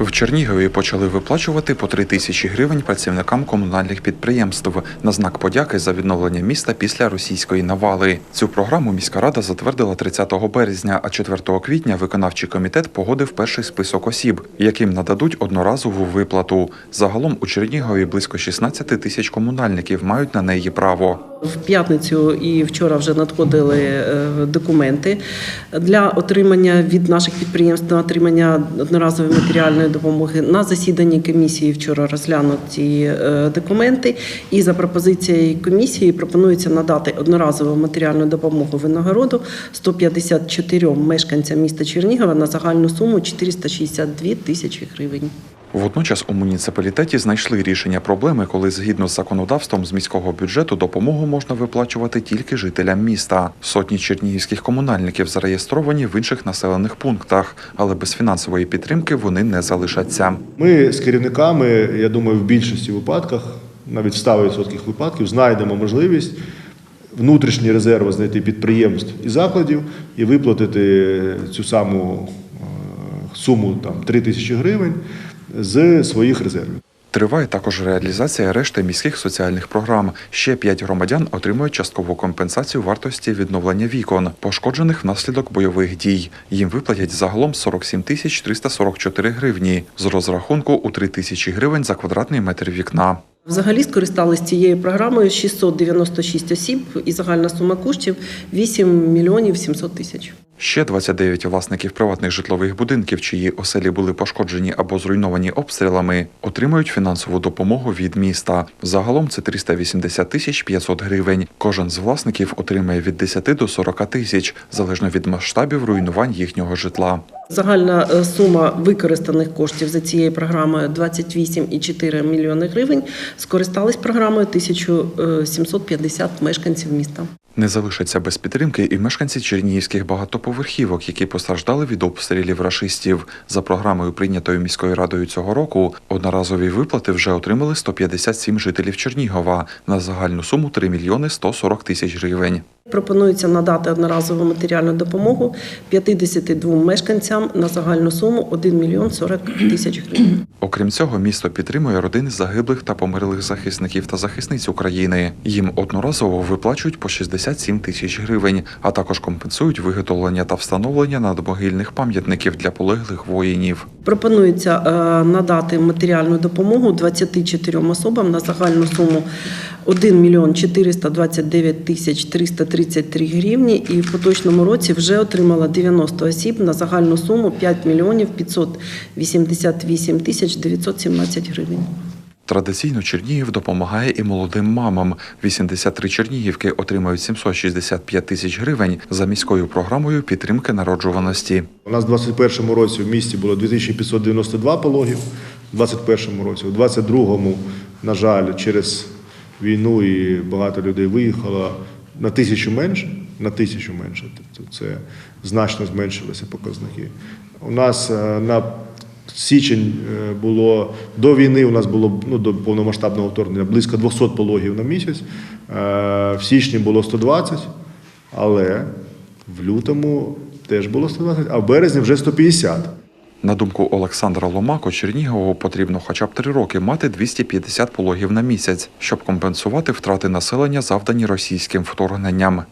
В Чернігові почали виплачувати по 3 тисячі гривень працівникам комунальних підприємств на знак подяки за відновлення міста після російської навали. Цю програму міська рада затвердила 30 березня, а 4 квітня виконавчий комітет погодив перший список осіб, яким нададуть одноразову виплату. Загалом у Чернігові близько 16 тисяч комунальників мають на неї право. В п'ятницю і вчора вже надходили е, документи для отримання від наших підприємств на отримання одноразової матеріальної допомоги. На засіданні комісії вчора розглянуті е, документи, і за пропозицією комісії пропонується надати одноразову матеріальну допомогу винагороду 154 мешканцям міста Чернігова на загальну суму 462 тисячі гривень. Водночас у муніципалітеті знайшли рішення проблеми, коли згідно з законодавством з міського бюджету допомогу можна виплачувати тільки жителям міста. Сотні чернігівських комунальників зареєстровані в інших населених пунктах, але без фінансової підтримки вони не залишаться. Ми з керівниками, я думаю, в більшості випадках, навіть в 100% випадків, знайдемо можливість внутрішні резерви знайти підприємств і закладів і виплатити цю саму е, суму там 3 тисячі гривень з своїх резервів. Триває також реалізація решти міських соціальних програм. Ще п'ять громадян отримують часткову компенсацію вартості відновлення вікон, пошкоджених внаслідок бойових дій. Їм виплатять загалом 47 тисяч 344 гривні з розрахунку у 3 тисячі гривень за квадратний метр вікна. Взагалі скористались цією програмою 696 осіб і загальна сума коштів 8 мільйонів 700 тисяч. Ще 29 власників приватних житлових будинків, чиї оселі були пошкоджені або зруйновані обстрілами, отримають фінансову допомогу від міста. Загалом це 380 тисяч 500 гривень. Кожен з власників отримає від 10 до 40 тисяч, залежно від масштабів руйнувань їхнього житла. Загальна е, сума використаних коштів за цією програмою 28,4 мільйони гривень. Скористались програмою 1750 мешканців міста. Не залишаться без підтримки і мешканці чернігівських багатоповерхівок, які постраждали від обстрілів рашистів. За програмою, прийнятою міською радою цього року, одноразові виплати вже отримали 157 жителів Чернігова на загальну суму 3 мільйони 140 тисяч гривень. Пропонується надати одноразову матеріальну допомогу 52 мешканцям на загальну суму 1 мільйон 40 тисяч гривень. Окрім цього, місто підтримує родини загиблих та померлих захисників та захисниць України. Їм одноразово виплачують по 67 тисяч гривень, а також компенсують виготовлення та встановлення надмогильних пам'ятників для полеглих воїнів. Пропонується е, надати матеріальну допомогу 24 особам на загальну суму 1 мільйон 429 тисяч 333 гривні. І в поточному році вже отримала 90 осіб на загальну суму 5 мільйонів 588 тисяч 917 гривень. Традиційно Чернігів допомагає і молодим мамам. 83 чернігівки отримають 765 тисяч гривень за міською програмою підтримки народжуваності. У нас в 2021 році в місті було 2592 пологів, в 2021 році, у 2022, на жаль, через війну і багато людей виїхало на тисячу менше, на тисячу менше. Тобто це значно зменшилися показники. У нас е, на січень е, було до війни. У нас було ну до повномасштабного вторгнення близько 200 пологів на місяць. Е, В січні було 120, але в лютому теж було 120, а в березні вже 150. На думку Олександра Ломако, Чернігову потрібно хоча б три роки мати 250 пологів на місяць, щоб компенсувати втрати населення, завдані російським вторгненням.